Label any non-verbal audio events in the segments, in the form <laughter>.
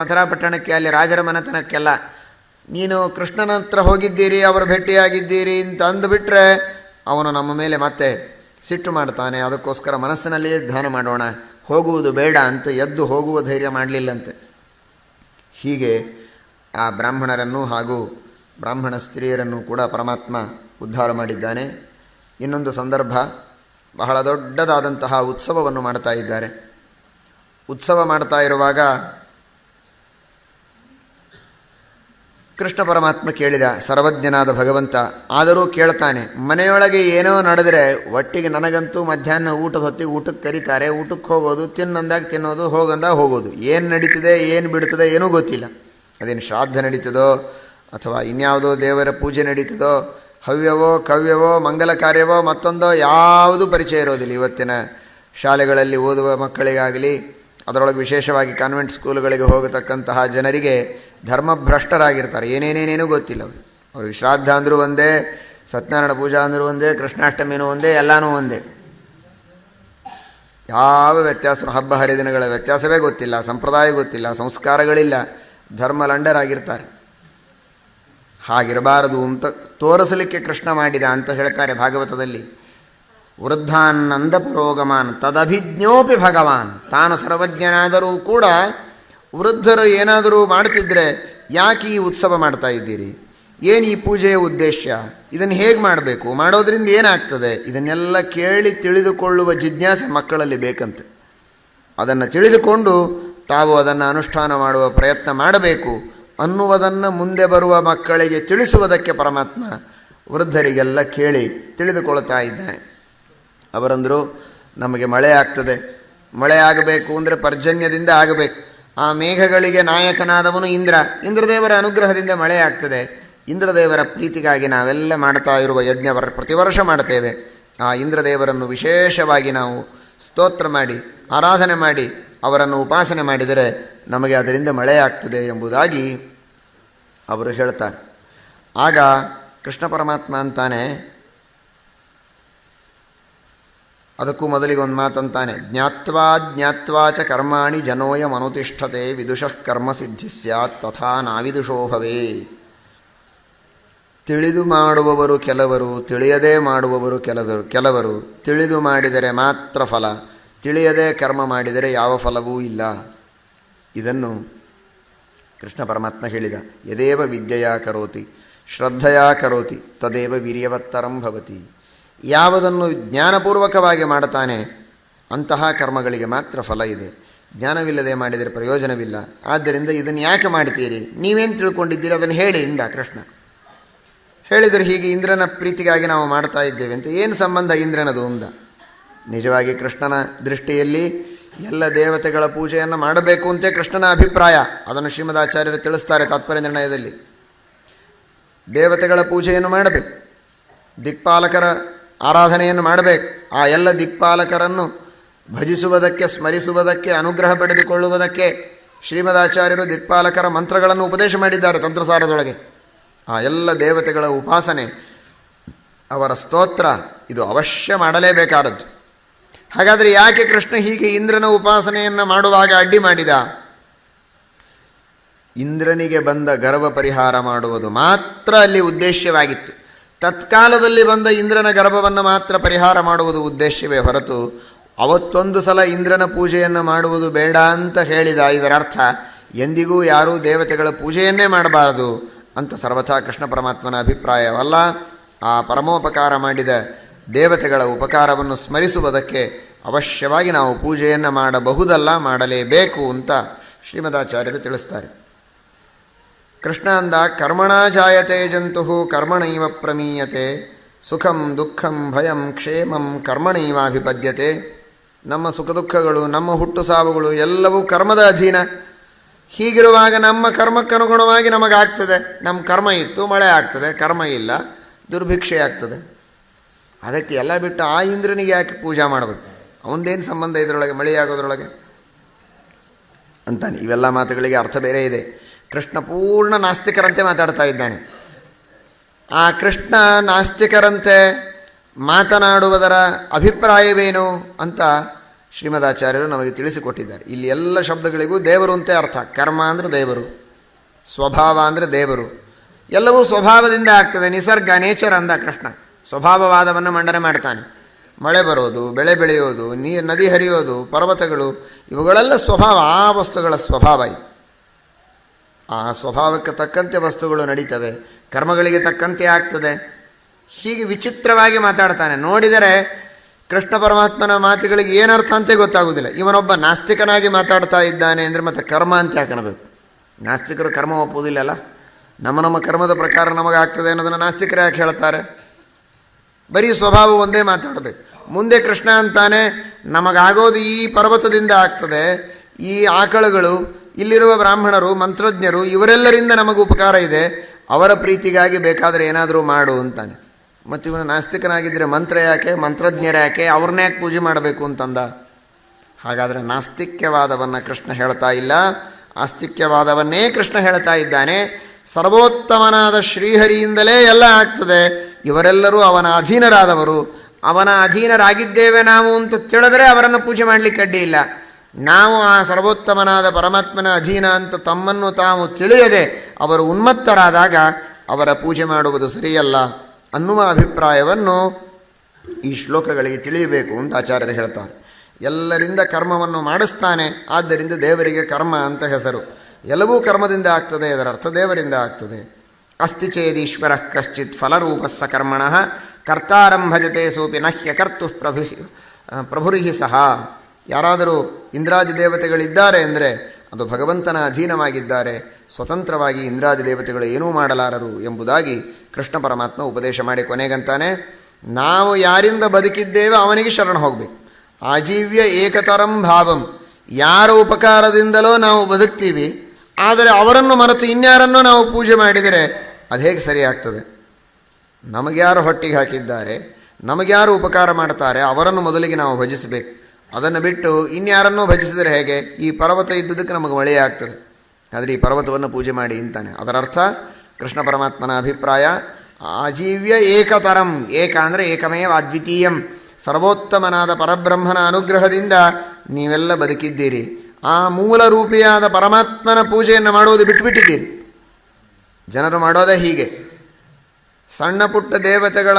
ಮಥುರಾ ಪಟ್ಟಣಕ್ಕೆ, ಅಲ್ಲಿ ರಾಜರ ಮನೆತನಕ್ಕೆಲ್ಲ, ನೀನು ಕೃಷ್ಣನ ಹತ್ರ ಹೋಗಿದ್ದೀರಿ, ಅವರು ಭೇಟಿಯಾಗಿದ್ದೀರಿ ಅಂತ ಅಂದುಬಿಟ್ರೆ, ಅವನು ನಮ್ಮ ಮೇಲೆ ಮತ್ತೆ ಸಿಟ್ಟು ಮಾಡ್ತಾನೆ. ಅದಕ್ಕೋಸ್ಕರ ಮನಸ್ಸಿನಲ್ಲಿಯೇ ಧ್ಯಾನ ಮಾಡೋಣ. ಹೋಗುವುದು ಬೇಡ ಅಂತ ಎದ್ದು ಹೋಗುವ ಧೈರ್ಯ ಮಾಡಲಿಲ್ಲಂತೆ. ಹೀಗೆ ಆ ಬ್ರಾಹ್ಮಣರನ್ನು ಹಾಗೂ ಬ್ರಾಹ್ಮಣ ಸ್ತ್ರೀಯರನ್ನು ಕೂಡ ಪರಮಾತ್ಮ ಉದ್ಧಾರ ಮಾಡಿದ್ದಾನೆ. ಇನ್ನೊಂದು ಸಂದರ್ಭ, ಬಹಳ ದೊಡ್ಡದಾದಂತಹ ಉತ್ಸವವನ್ನು ಮಾಡ್ತಾ ಇದ್ದಾರೆ. ಉತ್ಸವ ಮಾಡ್ತಾ ಇರುವಾಗ ಕೃಷ್ಣ ಪರಮಾತ್ಮ ಕೇಳಿದ, ಸರ್ವಜ್ಞನಾದ ಭಗವಂತ, ಆದರೂ ಕೇಳ್ತಾನೆ, ಮನೆಯೊಳಗೆ ಏನೋ ನಡೆದರೆ ಒಟ್ಟಿಗೆ ನನಗಂತೂ ಮಧ್ಯಾಹ್ನ ಊಟದ ಹೊತ್ತಿಗೆ ಊಟಕ್ಕೆ ಕರೀತಾರೆ, ಊಟಕ್ಕೆ ಹೋಗೋದು, ತಿನ್ನಂದಾಗ ತಿನ್ನೋದು ಹೋಗಂದಾಗ ಹೋಗೋದು, ಏನು ನಡೀತದೆ, ಏನು ಬಿಡ್ತದೆ ಏನೂ ಗೊತ್ತಿಲ್ಲ. ಅದೇನು ಶ್ರಾದ್ದ ನಡೀತದೋ, ಅಥವಾ ಇನ್ಯಾವುದೋ ದೇವರ ಪೂಜೆ ನಡೀತದೋ, ಹವ್ಯವೋ, ಕವ್ಯವೋ, ಮಂಗಲ ಕಾರ್ಯವೋ, ಮತ್ತೊಂದೋ ಯಾವುದೂ ಪರಿಚಯ ಇರೋದಿಲ್ಲ. ಇವತ್ತಿನ ಶಾಲೆಗಳಲ್ಲಿ ಓದುವ ಮಕ್ಕಳಿಗಾಗಲಿ, ಅದರೊಳಗೆ ವಿಶೇಷವಾಗಿ ಕಾನ್ವೆಂಟ್ ಸ್ಕೂಲುಗಳಿಗೆ ಹೋಗತಕ್ಕಂತಹ ಜನರಿಗೆ ಧರ್ಮಭ್ರಷ್ಟರಾಗಿರ್ತಾರೆ. ಏನೇನೇನೇನೂ ಗೊತ್ತಿಲ್ಲ ಅವರು. ಅವ್ರಿಗೆ ಶ್ರಾದ್ದ ಅಂದರೂ ಒಂದೇ, ಸತ್ಯನಾರಾಯಣ ಪೂಜಾ ಅಂದರೂ ಒಂದೇ, ಕೃಷ್ಣಾಷ್ಟಮಿನೂ ಒಂದೇ, ಎಲ್ಲನೂ ಒಂದೇ. ಯಾವ ವ್ಯತ್ಯಾಸ, ಹಬ್ಬ ಹರಿದಿನಗಳ ವ್ಯತ್ಯಾಸವೇ ಗೊತ್ತಿಲ್ಲ, ಸಂಪ್ರದಾಯ ಗೊತ್ತಿಲ್ಲ, ಸಂಸ್ಕಾರಗಳಿಲ್ಲ. ಧರ್ಮ ಲಂಡರಾಗಿರ್ತಾರೆ ಹಾಗಿರಬಾರದು ಅಂತ ತೋರಿಸಲಿಕ್ಕೆ ಕೃಷ್ಣ ಮಾಡಿದ ಅಂತ ಹೇಳ್ತಾರೆ ಭಾಗವತದಲ್ಲಿ. ವೃದ್ಧಾನ್ನಂದ ಪುರೋಗಮಾನ್, ತದಭಿಜ್ಞೋಪಿ ಭಗವಾನ್. ತಾನು ಸರ್ವಜ್ಞನಾದರೂ ಕೂಡ ವೃದ್ಧರು ಏನಾದರೂ ಮಾಡ್ತಿದ್ರೆ ಯಾಕೆ ಈ ಉತ್ಸವ ಮಾಡ್ತಾ ಇದ್ದೀರಿ? ಏನು ಈ ಪೂಜೆಯ ಉದ್ದೇಶ? ಇದನ್ನು ಹೇಗೆ ಮಾಡಬೇಕು? ಮಾಡೋದ್ರಿಂದ ಏನಾಗ್ತದೆ? ಇದನ್ನೆಲ್ಲ ಕೇಳಿ ತಿಳಿದುಕೊಳ್ಳುವ ಜಿಜ್ಞಾಸೆ ಮಕ್ಕಳಲ್ಲಿ ಬೇಕಂತೆ. ಅದನ್ನು ತಿಳಿದುಕೊಂಡು ತಾವು ಅದನ್ನು ಅನುಷ್ಠಾನ ಮಾಡುವ ಪ್ರಯತ್ನ ಮಾಡಬೇಕು. ಅನ್ನುವುದನ್ನು ಮುಂದೆ ಬರುವ ಮಕ್ಕಳಿಗೆ ತಿಳಿಸುವುದಕ್ಕೆ ಪರಮಾತ್ಮ ವೃದ್ಧರಿಗೆಲ್ಲ ಕೇಳಿ ತಿಳಿದುಕೊಳ್ತಾ ಇದ್ದಾನೆ. ಅವರಂದರು, ನಮಗೆ ಮಳೆ ಆಗ್ತದೆ. ಮಳೆ ಆಗಬೇಕು ಅಂದರೆ ಪರ್ಜನ್ಯದಿಂದ ಆಗಬೇಕು. ಆ ಮೇಘಗಳಿಗೆ ನಾಯಕನಾದವನು ಇಂದ್ರ. ಇಂದ್ರದೇವರ ಅನುಗ್ರಹದಿಂದ ಮಳೆ ಆಗ್ತದೆ ಇಂದ್ರದೇವರ ಪ್ರೀತಿಗಾಗಿ ನಾವೆಲ್ಲ ಮಾಡ್ತಾ ಇರುವ ಯಜ್ಞ ಪ್ರತಿ ವರ್ಷ ಮಾಡ್ತೇವೆ. ಆ ಇಂದ್ರದೇವರನ್ನು ವಿಶೇಷವಾಗಿ ನಾವು ಸ್ತೋತ್ರ ಮಾಡಿ, ಆರಾಧನೆ ಮಾಡಿ, ಅವರನ್ನು ಉಪಾಸನೆ ಮಾಡಿದರೆ ನಮಗೆ ಅದರಿಂದ ಮಳೆ ಆಗ್ತದೆ ಎಂಬುದಾಗಿ ಅವರು ಹೇಳ್ತಾರೆ. ಆಗ ಕೃಷ್ಣ ಪರಮಾತ್ಮ ಅಂತಾನೆ ಅದಕ್ಕೂ ಮೊದಲಿಗೆ ಒಂದು ಮಾತಂತಾನೆ. ಜ್ಞಾತ್ವಾ ಜ್ಞಾತ್ವಾ ಚ ಕರ್ಮಾಣಿ ಜನೋಯ ಮನುತಿಷ್ಠತೆ ವಿದುಷಃ ಕರ್ಮ ಸಿದ್ಧಿ ಸ್ಯಾತ್ ತಥಾ ನಾವಿದುಷೋ ಭವೇ. ತಿಳಿದು ಮಾಡುವವರು ಕೆಲವರು, ತಿಳಿಯದೇ ಮಾಡುವವರು ಕೆಲವರು ಕೆಲವರು, ತಿಳಿದು ಮಾಡಿದರೆ ಮಾತ್ರ ಫಲ, ತಿಳಿಯದೇ ಕರ್ಮ ಮಾಡಿದರೆ ಯಾವ ಫಲವೂ ಇಲ್ಲ. ಇದನ್ನು ಕೃಷ್ಣ ಪರಮಾತ್ಮ ಹೇಳಿದ, ಯದೇವ ವಿದ್ಯೆಯ ಕರೋತಿ, ಶ್ರದ್ಧೆಯ ಕರೋತಿ, ತದೇವ ವೀರ್ಯವತ್ತರಂ ಭವತಿ. ಯಾವುದನ್ನು ಜ್ಞಾನಪೂರ್ವಕವಾಗಿ ಮಾಡ್ತಾನೆ ಅಂತಹ ಕರ್ಮಗಳಿಗೆ ಮಾತ್ರ ಫಲ ಇದೆ. ಜ್ಞಾನವಿಲ್ಲದೆ ಮಾಡಿದರೆ ಪ್ರಯೋಜನವಿಲ್ಲ. ಆದ್ದರಿಂದ ಇದನ್ನು ಯಾಕೆ ಮಾಡ್ತೀರಿ ನೀವೇನು ತಿಳ್ಕೊಂಡಿದ್ದೀರಿ? ಅದನ್ನು ಹೇಳಿ, ಇಂದ ಕೃಷ್ಣ. ಹೇಳಿದರೆ ಹೀಗೆ ಇಂದ್ರನ ಪ್ರೀತಿಗಾಗಿ ನಾವು ಮಾಡ್ತಾ ಇದ್ದೇವೆ ಅಂತ. ಏನು ಸಂಬಂಧ ಇಂದ್ರನದು ಅಂದ? ನಿಜವಾಗಿ ಕೃಷ್ಣನ ದೃಷ್ಟಿಯಲ್ಲಿ ಎಲ್ಲ ದೇವತೆಗಳ ಪೂಜೆಯನ್ನು ಮಾಡಬೇಕು ಅಂತ ಕೃಷ್ಣನ ಅಭಿಪ್ರಾಯ. ಅದನ್ನು ಶ್ರೀಮದಾಚಾರ್ಯರು ತಿಳಿಸ್ತಾರೆ ತಾತ್ಪರ್ಯ ನಿರ್ಣಯದಲ್ಲಿ. ದೇವತೆಗಳ ಪೂಜೆಯನ್ನು ಮಾಡಬೇಕು. ದಿಕ್ಪಾಲಕರ ಆರಾಧನೆಯನ್ನು ಮಾಡಬೇಕು. ಆ ಎಲ್ಲ ದಿಕ್ಪಾಲಕರನ್ನು ಭಜಿಸುವುದಕ್ಕೆ, ಸ್ಮರಿಸುವುದಕ್ಕೆ, ಅನುಗ್ರಹ ಪಡೆದುಕೊಳ್ಳುವುದಕ್ಕೆ ಶ್ರೀಮದಾಚಾರ್ಯರು ದಿಕ್ಪಾಲಕರ ಮಂತ್ರಗಳನ್ನು ಉಪದೇಶ ಮಾಡಿದ್ದಾರೆ ತಂತ್ರಸಾರದೊಳಗೆ. ಆ ಎಲ್ಲ ದೇವತೆಗಳ ಉಪಾಸನೆ, ಅವರ ಸ್ತೋತ್ರ, ಇದು ಅವಶ್ಯ ಮಾಡಲೇಬೇಕಾದದ್ದು. ಹಾಗಾದರೆ ಯಾಕೆ ಕೃಷ್ಣ ಹೀಗೆ ಇಂದ್ರನ ಉಪಾಸನೆಯನ್ನು ಮಾಡುವಾಗ ಅಡ್ಡಿ ಮಾಡಿದ? ಇಂದ್ರನಿಗೆ ಬಂದ ಗರ್ವ ಪರಿಹಾರ ಮಾಡುವುದು ಮಾತ್ರ ಅಲ್ಲಿ ಉದ್ದೇಶವಾಗಿತ್ತು ತತ್ಕಾಲದಲ್ಲಿ ಬಂದ ಇಂದ್ರನ ಗರ್ಭವನ್ನು ಮಾತ್ರ ಪರಿಹಾರ ಮಾಡುವುದು ಉದ್ದೇಶವೇ ಹೊರತು ಅವತ್ತೊಂದು ಸಲ ಇಂದ್ರನ ಪೂಜೆಯನ್ನು ಮಾಡುವುದು ಬೇಡ ಅಂತ ಹೇಳಿದ ಇದರ ಅರ್ಥ ಎಂದಿಗೂ ಯಾರೂ ದೇವತೆಗಳ ಪೂಜೆಯನ್ನೇ ಮಾಡಬಾರದು ಅಂತ ಸರ್ವಥಾ ಕೃಷ್ಣ ಪರಮಾತ್ಮನ ಅಭಿಪ್ರಾಯವಲ್ಲ. ಆ ಪರಮೋಪಕಾರ ಮಾಡಿದ ದೇವತೆಗಳ ಉಪಕಾರವನ್ನು ಸ್ಮರಿಸುವುದಕ್ಕೆ ಅವಶ್ಯವಾಗಿ ನಾವು ಪೂಜೆಯನ್ನು ಮಾಡಬಹುದಲ್ಲ, ಮಾಡಲೇಬೇಕು ಅಂತ ಶ್ರೀಮದಾಚಾರ್ಯರು ತಿಳಿಸ್ತಾರೆ. ಕೃಷ್ಣ ಅಂದ ಕರ್ಮಣ ಜಾಯತೆ ಜಂತು ಕರ್ಮಣೈವ ಪ್ರಮೀಯತೆ, ಸುಖಂ ದುಃಖಂ ಭಯಂ ಕ್ಷೇಮಂ ಕರ್ಮಣೈವಾಭಿಪದ್ಯತೆ. ನಮ್ಮ ಸುಖ ದುಃಖಗಳು, ನಮ್ಮ ಹುಟ್ಟು ಸಾವುಗಳು ಎಲ್ಲವೂ ಕರ್ಮದ ಅಧೀನ. ಹೀಗಿರುವಾಗ ನಮ್ಮ ಕರ್ಮಕ್ಕನುಗುಣವಾಗಿ ನಮಗಾಗ್ತದೆ. ನಮ್ಮ ಕರ್ಮ ಇತ್ತು, ಮಳೆ ಆಗ್ತದೆ, ಕರ್ಮ ಇಲ್ಲ, ದುರ್ಭಿಕ್ಷೆ ಆಗ್ತದೆ. ಅದಕ್ಕೆ ಎಲ್ಲ ಬಿಟ್ಟು ಆ ಇಂದ್ರನಿಗೆ ಯಾಕೆ ಪೂಜಾ ಮಾಡಬೇಕು? ಅವನದೇನು ಸಂಬಂಧ ಇದರೊಳಗೆ, ಮಳೆಯಾಗೋದ್ರೊಳಗೆ? ಅಂತಾನೆ. ಇವೆಲ್ಲ ಮಾತುಗಳಿಗೆ ಅರ್ಥ ಬೇರೆ ಇದೆ. ಕೃಷ್ಣ ಪೂರ್ಣ ನಾಸ್ತಿಕರಂತೆ ಮಾತಾಡ್ತಾ ಇದ್ದಾನೆ. ಆ ಕೃಷ್ಣ ನಾಸ್ತಿಕರಂತೆ ಮಾತನಾಡುವುದರ ಅಭಿಪ್ರಾಯವೇನು ಅಂತ ಶ್ರೀಮದಾಚಾರ್ಯರು ನಮಗೆ ತಿಳಿಸಿಕೊಟ್ಟಿದ್ದಾರೆ. ಇಲ್ಲಿ ಎಲ್ಲ ಶಬ್ದಗಳಿಗೂ ದೇವರು ಅಂತೇ ಅರ್ಥ. ಕರ್ಮ ಅಂದರೆ ದೇವರು, ಸ್ವಭಾವ ಅಂದರೆ ದೇವರು. ಎಲ್ಲವೂ ಸ್ವಭಾವದಿಂದ ಆಗ್ತದೆ. ನಿಸರ್ಗ, ನೇಚರ್ ಅಂದ ಕೃಷ್ಣ. ಸ್ವಭಾವವಾದವನ್ನು ಮಂಡನೆ ಮಾಡ್ತಾನೆ. ಮಳೆ ಬರೋದು, ಬೆಳೆ ಬೆಳೆಯೋದು ನೀರು ನದಿ ಹರಿಯೋದು, ಪರ್ವತಗಳು, ಇವುಗಳೆಲ್ಲ ಸ್ವಭಾವ, ಆ ವಸ್ತುಗಳ ಸ್ವಭಾವ ಇದು. ಆ ಸ್ವಭಾವಕ್ಕೆ ತಕ್ಕಂತೆ ವಸ್ತುಗಳು ನಡೀತವೆ, ಕರ್ಮಗಳಿಗೆ ತಕ್ಕಂತೆ ಆಗ್ತದೆ. ಹೀಗೆ ವಿಚಿತ್ರವಾಗಿ ಮಾತಾಡ್ತಾನೆ. ನೋಡಿದರೆ ಕೃಷ್ಣ ಪರಮಾತ್ಮನ ಮಾತುಗಳಿಗೆ ಏನರ್ಥ ಅಂತ ಗೊತ್ತಾಗುವುದಿಲ್ಲ. ಇವನೊಬ್ಬ ನಾಸ್ತಿಕನಾಗಿ ಮಾತಾಡ್ತಾ ಇದ್ದಾನೆ ಅಂದರೆ ಮತ್ತೆ ಕರ್ಮ ಅಂತ ಯಾಕನಬೇಕು ನಾಸ್ತಿಕರು ಕರ್ಮ ಒಪ್ಪುವುದಿಲ್ಲಲ್ಲ? ನಮ್ಮ ನಮ್ಮ ಕರ್ಮದ ಪ್ರಕಾರ ನಮಗಾಗ್ತದೆ ಅನ್ನೋದನ್ನು ನಾಸ್ತಿಕರು ಯಾಕೆ ಹೇಳ್ತಾರೆ? ಬರೀ ಸ್ವಭಾವ ಒಂದೇ ಮಾತಾಡಬೇಕು. ಮುಂದೆ ಕೃಷ್ಣ ಅಂತಾನೆ, ನಮಗಾಗೋದು ಈ ಪರ್ವತದಿಂದ ಆಗ್ತದೆ, ಈ ಆಕಳುಗಳು ಇಲ್ಲಿರುವ ಬ್ರಾಹ್ಮಣರು, ಮಂತ್ರಜ್ಞರು, ಇವರೆಲ್ಲರಿಂದ ನಮಗೆ ಉಪಕಾರ ಇದೆ. ಅವರ ಪ್ರೀತಿಗಾಗಿ ಬೇಕಾದರೆ ಏನಾದರೂ ಮಾಡು ಅಂತಾನೆ. ಮತ್ತು ಇವನು ನಾಸ್ತಿಕನಾಗಿದ್ದರೆ ಮಂತ್ರ ಯಾಕೆ, ಮಂತ್ರಜ್ಞರ ಯಾಕೆ, ಅವ್ರನ್ನ ಯಾಕೆ ಪೂಜೆ ಮಾಡಬೇಕು ಅಂತಂದ? ಹಾಗಾದರೆ ನಾಸ್ತಿಕ್ಯವಾದವನ್ನು ಕೃಷ್ಣ ಹೇಳ್ತಾ ಇಲ್ಲ. ಆಸ್ತಿಕ್ಯವಾದವನ್ನೇ ಕೃಷ್ಣ ಹೇಳ್ತಾ ಇದ್ದಾನೆ. ಸರ್ವೋತ್ತಮನಾದ ಶ್ರೀಹರಿಯಿಂದಲೇ ಎಲ್ಲ ಆಗ್ತದೆ. ಇವರೆಲ್ಲರೂ ಅವನ ಅಧೀನರಾದವರು. ಅವನ ಅಧೀನರಾಗಿದ್ದೇವೆ ನಾವು ಅಂತ ತಿಳಿದರೆ ಅವರನ್ನು ಪೂಜೆ ಮಾಡಲಿಕ್ಕೆ ಅಡ್ಡಿ ಇಲ್ಲ. ನಾವು ಆ ಸರ್ವೋತ್ತಮನಾದ ಪರಮಾತ್ಮನ ಅಧೀನ ಅಂತ ತಮ್ಮನ್ನು ತಾವು ತಿಳಿಯದೆ ಅವರು ಉನ್ಮತ್ತರಾದಾಗ ಅವರ ಪೂಜೆ ಮಾಡುವುದು ಸರಿಯಲ್ಲ ಅನ್ನುವ ಅಭಿಪ್ರಾಯವನ್ನು ಈ ಶ್ಲೋಕಗಳಿಗೆ ತಿಳಿಯಬೇಕು ಅಂತ ಆಚಾರ್ಯರು ಹೇಳ್ತಾರೆ. ಎಲ್ಲರಿಂದ ಕರ್ಮವನ್ನು ಮಾಡಿಸ್ತಾನೆ, ಆದ್ದರಿಂದ ದೇವರಿಗೆ ಕರ್ಮ ಅಂತ ಹೆಸರು. ಎಲ್ಲವೂ ಕರ್ಮದಿಂದ ಆಗ್ತದೆ ಇದರ ಅರ್ಥ ದೇವರಿಂದ ಆಗ್ತದೆ. ಅಸ್ತಿ ಚೇದೀಶ್ವರ ಕಶ್ಚಿತ್ ಫಲರೂಪಸ್ಸ ಕರ್ಮಣ ಕರ್ತಾರಂಭಜತೆ ಸೋಪಿ ನಹ್ಯ ಕರ್ತು ಪ್ರಭು ಪ್ರಭುರಿಹಿ ಸಹ. ಯಾರಾದರೂ ಇಂದ್ರಾದಿ ದೇವತೆಗಳಿದ್ದಾರೆ ಅಂದರೆ ಅದು ಭಗವಂತನ ಅಧೀನವಾಗಿದ್ದಾರೆ. ಸ್ವತಂತ್ರವಾಗಿ ಇಂದ್ರಾದಿ ದೇವತೆಗಳು ಏನೂ ಮಾಡಲಾರರು ಎಂಬುದಾಗಿ ಕೃಷ್ಣ ಪರಮಾತ್ಮ ಉಪದೇಶ ಮಾಡಿ ಕೊನೆಗಂತಾನೆ, ನಾವು ಯಾರಿಂದ ಬದುಕಿದ್ದೇವೆ ಅವನಿಗೆ ಶರಣ ಹೋಗಬೇಕು. ಆಜೀವ್ಯ ಏಕತರಂ ಭಾವಂ. ಯಾರ ಉಪಕಾರದಿಂದಲೋ ನಾವು ಬದುಕ್ತೀವಿ, ಆದರೆ ಅವರನ್ನು ಮರೆತು ಇನ್ಯಾರನ್ನೋ ನಾವು ಪೂಜೆ ಮಾಡಿದರೆ ಅದು ಹೇಗೆ ಸರಿಯಾಗ್ತದೆ ನಮಗ್ಯಾರು ಹೊಟ್ಟಿಗೆ ಹಾಕಿದ್ದಾರೆ, ನಮಗ್ಯಾರು ಉಪಕಾರ ಮಾಡ್ತಾರೆ, ಅವರನ್ನು ಮೊದಲಿಗೆ ನಾವು ಭಜಿಸಬೇಕು. ಅದನ್ನು ಬಿಟ್ಟು ಇನ್ಯಾರನ್ನೂ ಭಜಿಸಿದರೆ ಹೇಗೆ? ಈ ಪರ್ವತ ಇದ್ದುದಕ್ಕೆ ನಮಗೆ ಮಳೆ ಆಗ್ತದೆ. ಆದರೆ ಈ ಪರ್ವತವನ್ನು ಪೂಜೆ ಮಾಡಿ ಅಂತಾನೆ ಅದರ ಅರ್ಥ, ಕೃಷ್ಣ ಪರಮಾತ್ಮನ ಅಭಿಪ್ರಾಯ, ಆಜೀವ್ಯ ಏಕತರಂ. ಏಕ ಅಂದರೆ ಏಕಮೇವ ಅದ್ವಿತೀಯಂ. ಸರ್ವೋತ್ತಮನಾದ ಪರಬ್ರಹ್ಮನ ಅನುಗ್ರಹದಿಂದ ನೀವೆಲ್ಲ ಬದುಕಿದ್ದೀರಿ. ಆ ಮೂಲ ರೂಪಿಯಾದ ಪರಮಾತ್ಮನ ಪೂಜೆಯನ್ನು ಮಾಡುವುದು ಬಿಟ್ಟುಬಿಟ್ಟಿದ್ದೀರಿ. ಜನರು ಮಾಡೋದೇ ಹೀಗೆ. ಸಣ್ಣ ಪುಟ್ಟ ದೇವತೆಗಳ